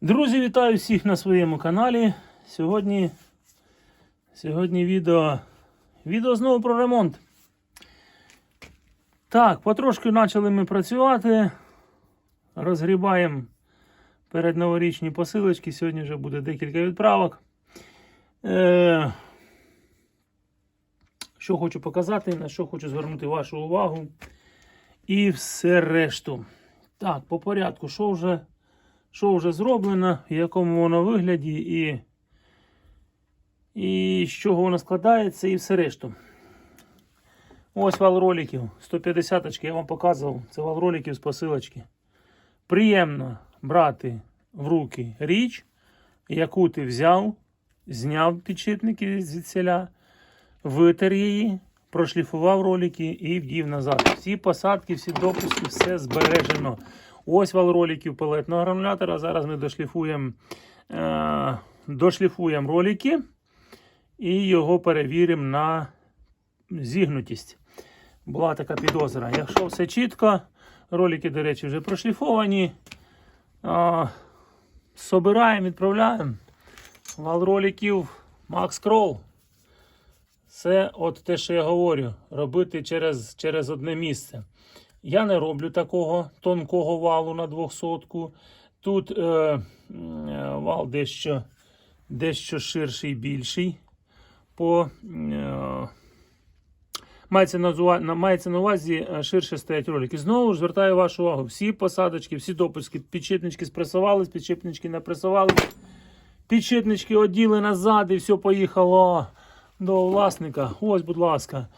Друзі, вітаю всіх на своєму каналі. Сьогодні, сьогодні відео, відео знову про ремонт. Так, потрошки почали ми працювати. Розгрібаємо передноворічні посилочки. Сьогодні вже буде декілька відправок. Е, що хочу показати, на що хочу звернути вашу увагу. І все решту. Так, по порядку, що вже, що вже зроблено, в якому воно вигляді, і, і з чого воно складається, і все решту. Ось вал роликів. 150 очки я вам показував. Це вал роликів з посилочки. Приємно брати в руки річ, яку ти взяв, зняв підшипники звідсіля, витер її, прошліфував ролики і вдів назад. Всі посадки, всі допуски, все збережено. Ось вал роликів пелетного гранулятора. Зараз ми дошліфуємо, е, дошліфуємо ролики і його перевіримо на зігнутість. Була така підозра. Якщо все чітко, ролики, до речі, вже прошліфовані. А, собираємо, відправляємо. Вал роликів Max Crawl. Це от те, що я говорю, робити через, через одне місце. Я не роблю такого тонкого валу на 200. Тут е, вал дещо, дещо ширший, більший. По, е, мається, на, мається на увазі е, ширше стоять ролики. Знову ж звертаю вашу увагу. Всі посадочки, всі допуски, підшипнички спресувались, підшипнички не пресувались. Підшипнички оділи назад і все поїхало до власника. Ось, будь ласка.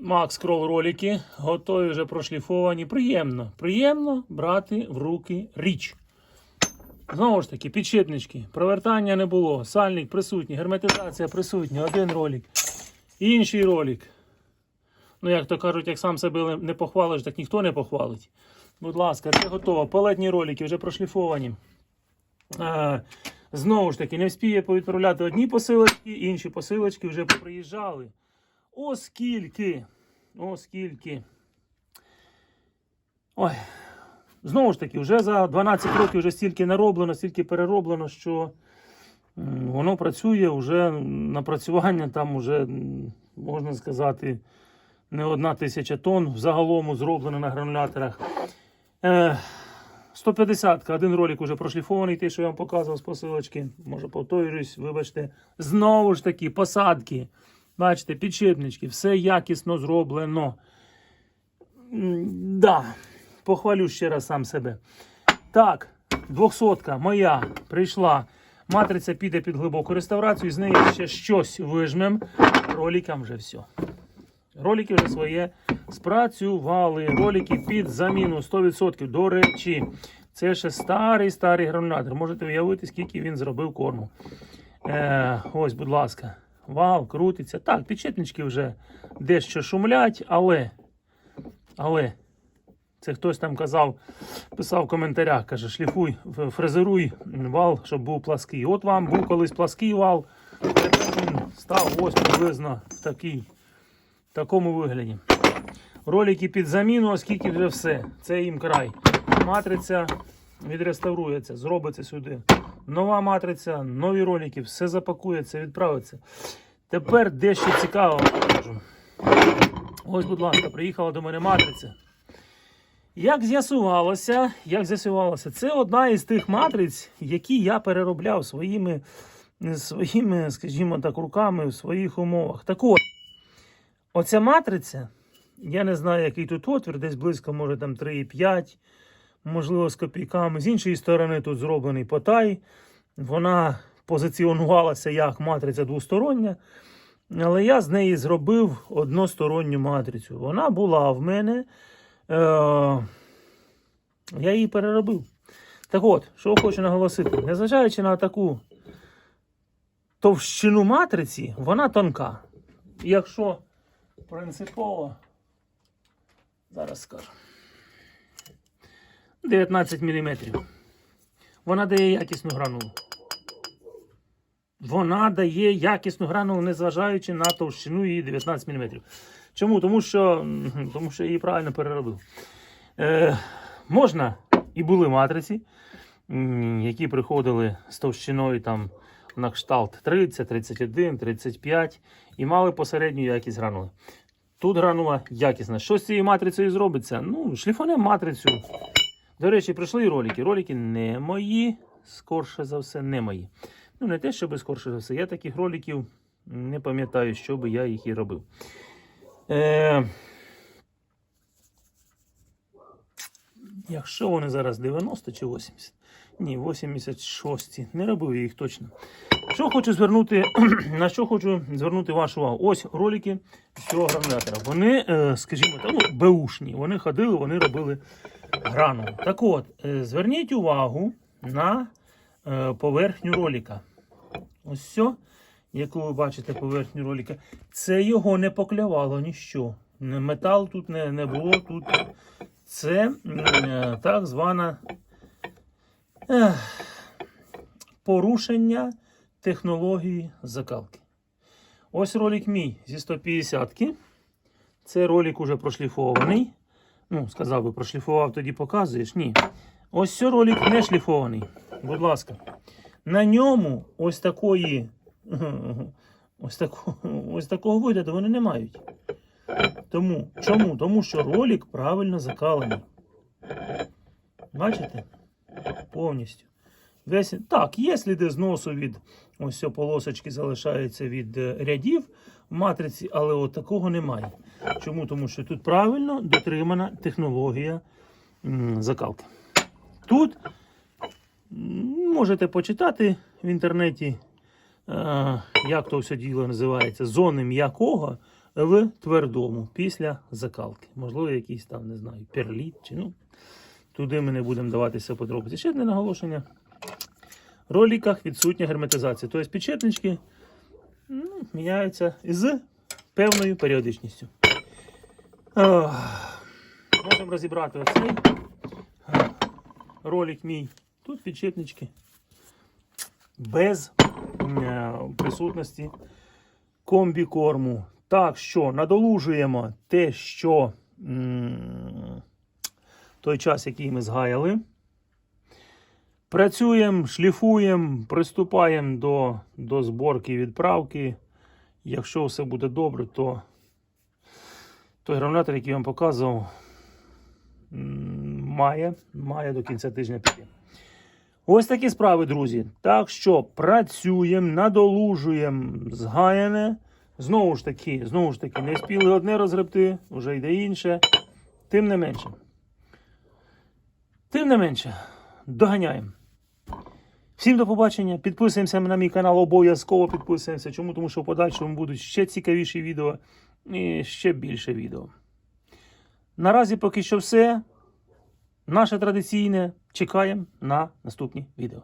Макс Крол ролики готові вже прошліфовані. Приємно. Приємно брати в руки річ. Знову ж таки, підшипнички. Провертання не було. Сальник присутній, герметизація присутня. Один ролик. Інший ролик. Ну, як то кажуть, як сам себе не похвалиш, так ніхто не похвалить. Будь ласка, це готово. Палетні ролики вже прошліфовані. Е, Знову ж таки, не вспіє повідправляти одні посилочки, інші посилочки вже приїжджали. Оскільки. Оскільки. Ой. Знову ж таки, вже за 12 років вже стільки нароблено, стільки перероблено, що воно працює вже напрацювання там вже, можна сказати, не одна тисяча тонн взагалом зроблено на грануляторах. Е, 150 один ролик уже прошліфований, той, що я вам показував з посилочки. Може, повторюсь, вибачте. Знову ж таки, посадки. Бачите, підшипнички, все якісно зроблено. Да, похвалю ще раз сам себе. Так, 200 моя прийшла. Матриця піде під глибоку реставрацію, з неї ще щось вижмем. Роликам вже все. Ролики вже своє спрацювали. Ролики під заміну 100%. До речі, це ще старий старий гранулятор. Можете уявити, скільки він зробив корму. Е, ось, будь ласка, вал крутиться. Так, підшипнички вже дещо шумлять, але. Але. Це хтось там казав, писав в коментарях, каже, шліфуй, фрезеруй вал, щоб був плаский. От вам був колись плаский вал, став ось приблизно в такий в такому вигляді. Ролики під заміну, оскільки вже все. Це їм край. Матриця відреставрується, зробиться сюди. Нова матриця, нові ролики, все запакується, відправиться. Тепер дещо цікаво. Ось, будь ласка, приїхала до мене матриця. Як з'ясувалося, як з'ясувалося, це одна із тих матриць, які я переробляв своїми, своїми, скажімо так, руками в своїх умовах. Так от, Оця матриця, я не знаю, який тут отвір, десь близько, може там 3,5, можливо, з копійками. З іншої сторони, тут зроблений потай. Вона позиціонувалася як матриця двостороння. Але я з неї зробив односторонню матрицю. Вона була в мене. Е- я її переробив. Так от, що хочу наголосити, незважаючи на таку товщину матриці, вона тонка. Якщо принципово. Зараз скажу. 19 мм. Вона дає якісну гранулу. Вона дає якісну гранулу, незважаючи на товщину її 19 мм. Чому? Тому що, тому що я її правильно переробив. Е, можна і були матриці, які приходили з товщиною там на кшталт 30, 31, 35 і мали посередню якість гранули. Тут гранула якісна. Що з цією матрицею зробиться? Ну, шліфанем матрицю. До речі, прийшли ролики. Ролики не мої, скорше за все, не мої. Ну, не те, щоб скорше за все. Я таких роликів не пам'ятаю, що би я їх і робив. Е... Якщо вони зараз 90 чи 80? Ні, 86. Не робив я їх точно. Що хочу звернути, на що хочу звернути вашу увагу? Ось ролики цього гранулятора. Вони, е, скажімо так, ну, беушні. Вони ходили, вони робили гранулу. Так от, е, зверніть увагу на е, поверхню ролика. Ось все, яку ви бачите поверхню ролика. Це його не поклявало ніщо. Метал тут не, не було. Тут. Це е, так звана ех, порушення технології закалки. Ось ролик мій зі 150-ки. Це ролик уже прошліфований. Ну, сказав би, прошліфував, тоді показуєш. Ні. Ось це ролик не шліфований. Будь ласка. На ньому ось такої. Ось такого, ось такого вигляду вони не мають. Тому, чому? Тому що ролик правильно закалений. Бачите? Повністю. Весь, так, є сліди зносу від ось полосочки залишаються від е, рядів в матриці, але от такого немає. Чому? Тому що тут правильно дотримана технологія закалки. Тут можете почитати в інтернеті, е, як то все діло називається, зони м'якого в твердому після закалки. Можливо, якийсь там, не знаю, перліт чи ну. Туди ми не будемо даватися подробиці. Ще одне наголошення. В роликах відсутня герметизація. Тобто підшипнички ну, міняються з певною періодичністю. Ах, Можемо розібрати оцей ролик мій. Тут підшипнички без присутності комбікорму. Так що надолужуємо те, що м, той час, який ми згаяли. Працюємо, шліфуємо, приступаємо до, до зборки і відправки. Якщо все буде добре, то той гранулятор, який я вам показував, має, має до кінця тижня піти. Ось такі справи, друзі. Так що працюємо, надолужуємо згаяне. Знову ж таки, знову ж таки, не спіли одне розгребти, вже йде інше. Тим не менше. Тим не менше, доганяємо. Всім до побачення. Підписуємося на мій канал, обов'язково підписуємося. Чому? Тому що в подальшому будуть ще цікавіші відео і ще більше відео. Наразі поки що все. Наше традиційне. Чекаємо на наступні відео.